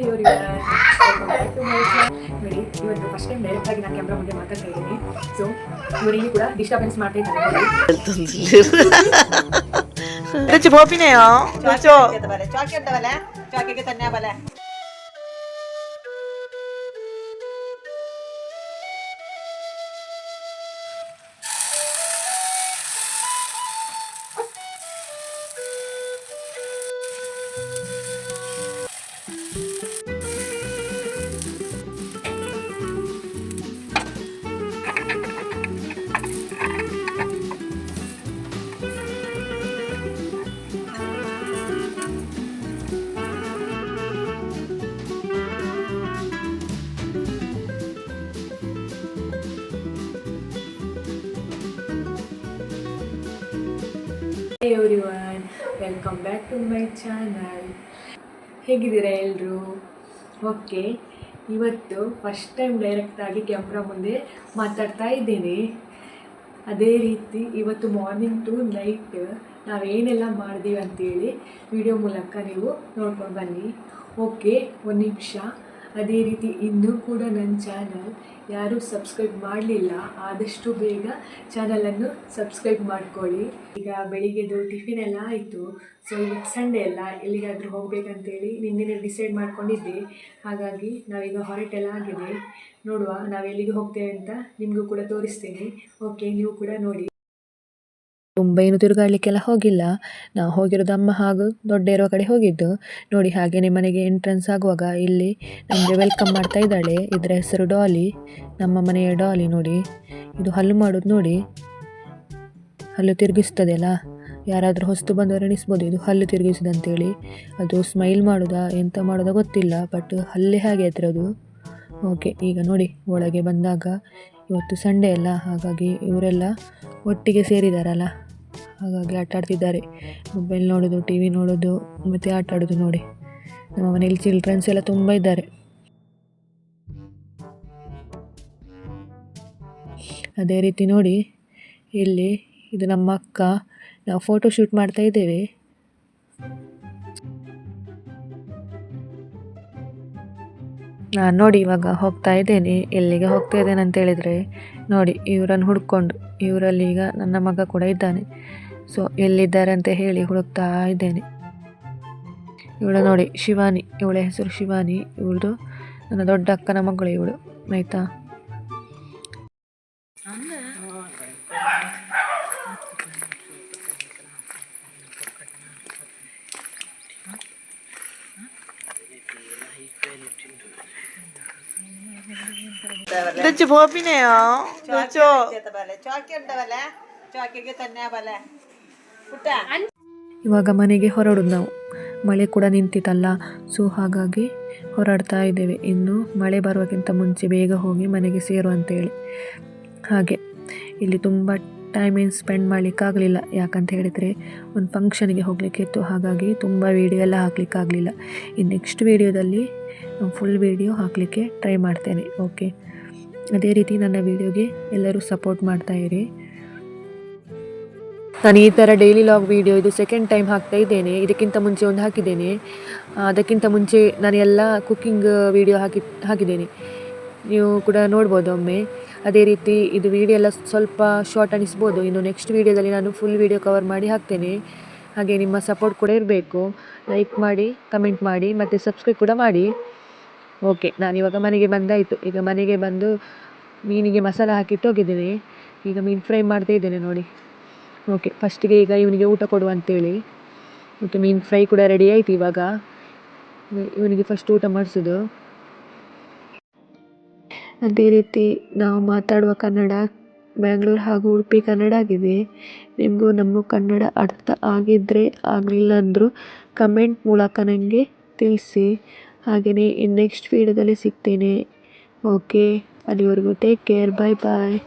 ಇವರು ನೋಡಿ ಇವತ್ತು ಫಸ್ಟ್ ಟೈಮ್ ಡೈರೆಕ್ಟ್ ಆಗಿ ನಾನು ಕ್ಯಾಮ್ರಾ ಮುಂದೆ ಮಾತಾಡ್ತಾ ಇದ್ದೀನಿ ಸೊ ಇವರು ಇಲ್ಲಿ ಕೂಡ ಡಿಸ್ಟರ್ಬೆನ್ಸ್ ಮಾಡ್ತಾ ಇದ್ದಾರೆ ചോപ്പിനെയോ ചോക്കറ്റ് ചോക്കറ്റ് തന്നെ പോലെ everyone welcome back to my channel ಹೇಗಿದ್ದೀರಾ ಎಲ್ಲರೂ ಓಕೆ ಇವತ್ತು ಫಸ್ಟ್ ಟೈಮ್ ಡೈರೆಕ್ಟಾಗಿ ಕ್ಯಾಮ್ರಾ ಮುಂದೆ ಮಾತಾಡ್ತಾ ಇದ್ದೀನಿ. ಅದೇ ರೀತಿ ಇವತ್ತು ಮಾರ್ನಿಂಗ್ ಟು ನೈಟ್ ನಾವೇನೆಲ್ಲ ಮಾಡಿದೀವಿ ಅಂತೇಳಿ ವಿಡಿಯೋ ಮೂಲಕ ನೀವು ನೋಡ್ಕೊಂಡು ಬನ್ನಿ. ಓಕೆ ಒಂದು ನಿಮಿಷ. ಅದೇ ರೀತಿ ಇನ್ನೂ ಕೂಡ ನನ್ನ ಚಾನಲ್ ಯಾರೂ ಸಬ್ಸ್ಕ್ರೈಬ್ ಮಾಡಲಿಲ್ಲ, ಆದಷ್ಟು ಬೇಗ ಚಾನಲನ್ನು ಸಬ್ಸ್ಕ್ರೈಬ್ ಮಾಡ್ಕೊಳ್ಳಿ. ಈಗ ಬೆಳಿಗ್ಗೆದು ಟಿಫಿನ್ ಎಲ್ಲ ಆಯಿತು ಸೊ ಇವತ್ತು ಸಂಡೇ ಅಲ್ಲ, ಎಲ್ಲಿಗಾದರೂ ಹೋಗಬೇಕಂತೇಳಿ ನಿನ್ನೆ ಡಿಸೈಡ್ ಮಾಡ್ಕೊಂಡಿದ್ದೆ. ಹಾಗಾಗಿ ನಾವೀಗ ಹೊರಟೆಲ್ಲ ಆಗಿದೆ. ನೋಡುವ ನಾವು ಎಲ್ಲಿಗೆ ಹೋಗ್ತೇವೆ ಅಂತ ನಿಮಗೂ ಕೂಡ ತೋರಿಸ್ತೇನೆ. ಓಕೆ ನೀವು ಕೂಡ ನೋಡಿ. ತುಂಬ ಏನು ತಿರುಗಾಡಲಿಕ್ಕೆಲ್ಲ ಹೋಗಿಲ್ಲ. ನಾವು ಹೋಗಿರೋದು ಅಮ್ಮ ಹಾಗೂ ದೊಡ್ಡ ಇರುವ ಕಡೆ ಹೋಗಿದ್ದು. ನೋಡಿ ಹಾಗೆಯೇ ಮನೆಗೆ ಎಂಟ್ರೆನ್ಸ್ ಆಗುವಾಗ ಇಲ್ಲಿ ನಮಗೆ ವೆಲ್ಕಮ್ ಮಾಡ್ತಾ ಇದ್ದಾಳೆ. ಇದರ ಹೆಸರು ಡಾಲಿ. ನಮ್ಮ ಮನೆಯ ಡಾಲಿ ನೋಡಿ. ಇದು ಹಲ್ಲು ಮಾಡೋದು ನೋಡಿ. ಹಲ್ಲು ತಿರುಗಿಸ್ತದೆ ಅಲ್ಲ ಯಾರಾದರೂ ಹೊಸ್ತು ಬಂದವರು ಎಣಿಸ್ಬೋದು. ಇದು ಹಲ್ಲು ತಿರುಗಿಸುದು ಅಂತೇಳಿ ಅದು ಸ್ಮೈಲ್ ಮಾಡೋದಾ, ಎಂತ ಮಾಡೋದಾ ಗೊತ್ತಿಲ್ಲ ಬಟ್ ಹಲ್ಲೇ ಹಾಗೆ ಅದರದು ಓಕೆ ಈಗ ನೋಡಿ ಒಳಗೆ ಬಂದಾಗ ಇವತ್ತು ಸಂಡೇ ಅಲ್ಲ, ಹಾಗಾಗಿ ಇವರೆಲ್ಲ ಒಟ್ಟಿಗೆ ಸೇರಿದಾರಲ್ಲ. ಹಾಗಾಗಿ ಆಟ ಆಡ್ತಿದ್ದಾರೆ. ಮೊಬೈಲ್ ನೋಡೋದು ಟಿ ವಿ ನೋಡೋದು, ಮತ್ತು ಆಟ ಆಡೋದು ನೋಡಿ. ನಮ್ಮ ಮನೇಲಿ ಚಿಲ್ಡ್ರನ್ಸ್ ಎಲ್ಲ ತುಂಬ ಇದ್ದಾರೆ. ಅದೇ ರೀತಿ ನೋಡಿ, ಇಲ್ಲಿ ಇದು ನಮ್ಮ ಅಕ್ಕ. ನಾವು ಫೋಟೋ ಶೂಟ್ ಮಾಡ್ತಾ ಇದ್ದೇವೆ. ನಾನು ನೋಡಿ ಇವಾಗ ಹೋಗ್ತಾ ಇದ್ದೇನೆ. ಎಲ್ಲಿಗೆ ಹೋಗ್ತಾ ಇದ್ದೇನೆ ಅಂತ ಹೇಳಿದರೆ, ನೋಡಿ ಇವರನ್ನು ಹುಡ್ಕೊಂಡು, ಇವರಲ್ಲಿ ಈಗ ನನ್ನ ಮಗ ಕೂಡ ಇದ್ದಾನೆ. ಸೊ ಎಲ್ಲಿದ್ದಾರೆ ಅಂತ ಹೇಳಿ ಹುಡುಕ್ತಾ ಇದ್ದೇನೆ. ಇವಳು ನೋಡಿ ಶಿವಾನಿ, ಇವಳ ಹೆಸರು ಶಿವಾನಿ. ಇವಳದು ನನ್ನ ದೊಡ್ಡ ಅಕ್ಕನ ಮಗಳು ಇವಳು, ಆಯಿತಾ? തന്നെ പോലെ ಪುಟ್ಟ ಇವಾಗ ಮನೆಗೆ ಹೊರಡೋದು ನಾವು ಮಳೆ ಕೂಡ ನಿಂತಿತ್ತಲ್ಲ ಸೊ ಹಾಗಾಗಿ ಹೊರಡ್ತಾ ಇದ್ದೇವೆ ಇನ್ನು ಮಳೆ ಬರುವಕ್ಕಿಂತ ಮುಂಚೆ ಬೇಗ ಹೋಗಿ ಮನೆಗೆ ಸೇರು ಅಂತೇಳಿ ಹಾಗೆ ಇಲ್ಲಿ ತುಂಬ ಟೈಮ್ ಏನು ಸ್ಪೆಂಡ್ ಮಾಡಲಿಕ್ಕಾಗಲಿಲ್ಲ ಯಾಕಂತ ಹೇಳಿದರೆ ಒಂದು ಫಂಕ್ಷನಿಗೆ ಹೋಗಲಿಕ್ಕೆ ಇತ್ತು ಹಾಗಾಗಿ ತುಂಬ ವೀಡಿಯೋ ಎಲ್ಲ ಹಾಕಲಿಕ್ಕಾಗಲಿಲ್ಲ ಇನ್ನು ನೆಕ್ಸ್ಟ್ ವೀಡಿಯೋದಲ್ಲಿ ಫುಲ್ ವೀಡಿಯೋ ಹಾಕಲಿಕ್ಕೆ ಟ್ರೈ ಮಾಡ್ತೇನೆ ಓಕೆ ಅದೇ ರೀತಿ ನನ್ನ ವೀಡಿಯೋಗೆ ಎಲ್ಲರೂ ಸಪೋರ್ಟ್ ಮಾಡ್ತಾ ಇರಿ. ನಾನು ಈ ಥರ ಡೈಲಿ ಲಾಗ್ ವೀಡಿಯೋ ಇದು ಸೆಕೆಂಡ್ ಟೈಮ್ ಹಾಕ್ತಾ ಇದ್ದೇನೆ. ಇದಕ್ಕಿಂತ ಮುಂಚೆ ಒಂದು ಹಾಕಿದ್ದೇನೆ. ಅದಕ್ಕಿಂತ ಮುಂಚೆ ನಾನು ಎಲ್ಲ ಕುಕ್ಕಿಂಗ್ ವೀಡಿಯೋ ಹಾಕಿ, ಹಾಕಿದ್ದೇನೆ. ನೀವು ಕೂಡ ನೋಡ್ಬೋದು ಒಮ್ಮೆ. ಅದೇ ರೀತಿ ಇದು ವೀಡಿಯೋ ಎಲ್ಲ ಸ್ವಲ್ಪ ಶಾರ್ಟ್ ಅನಿಸ್ಬೋದು. ಇನ್ನು ನೆಕ್ಸ್ಟ್ ವೀಡಿಯೋದಲ್ಲಿ ನಾನು ಫುಲ್ ವೀಡಿಯೋ ಕವರ್ ಮಾಡಿ ಹಾಕ್ತೇನೆ. ಹಾಗೆ ನಿಮ್ಮ ಸಪೋರ್ಟ್ ಕೂಡ ಇರಬೇಕು. ಲೈಕ್ ಮಾಡಿ ಕಮೆಂಟ್ ಮಾಡಿ, ಮತ್ತು ಸಬ್ಸ್ಕ್ರೈಬ್ ಕೂಡ ಮಾಡಿ. ಓಕೆ, ನಾನು ಇವಾಗ ಮನೆಗೆ ಬಂದಾಯಿತು. ಈಗ ಮನೆಗೆ ಬಂದು ಮೀನಿಗೆ ಮಸಾಲ ಹಾಕಿಟ್ಟು ಹೋಗಿದ್ದೇನೆ ಈಗ ಮೀನು ಫ್ರೈ ಮಾಡ್ತಾ ಇದ್ದೇನೆ ನೋಡಿ. ಓಕೆ ಫಸ್ಟಿಗೆ ಈಗ ಇವನಿಗೆ ಊಟ ಕೊಡುವ ಅಂತೇಳಿ. ಮತ್ತು ಮೀನು ಫ್ರೈ ಕೂಡ ರೆಡಿ ಆಯ್ತು ಇವಾಗ. ಇವನಿಗೆ ಫಸ್ಟ್ ಊಟ ಮಾಡಿಸೋದು. ಅದೇ ರೀತಿ ನಾವು ಮಾತಾಡುವ ಕನ್ನಡ ಬ್ಯಾಂಗ್ಳೂರು ಹಾಗೂ ಉಡುಪಿ ಕನ್ನಡ ಆಗಿದೆ. ನಿಮಗೂ ನಮ್ಮ ಕನ್ನಡ ಅರ್ಥ ಆಗಿದ್ದರೆ ಆಗಲಿಲ್ಲ ಅಂದರೂ ಕಮೆಂಟ್ ಮೂಲಕ ನನಗೆ ತಿಳಿಸಿ. ಹಾಗೆಯೇ ಇನ್ನು ನೆಕ್ಸ್ಟ್ ವೀಡಿಯೋದಲ್ಲಿ ಸಿಗ್ತೇನೆ. ಓಕೆ ಅಲ್ಲಿವರೆಗೂ ಟೇಕ್ ಕೇರ್ ಬಾಯ್ ಬಾಯ್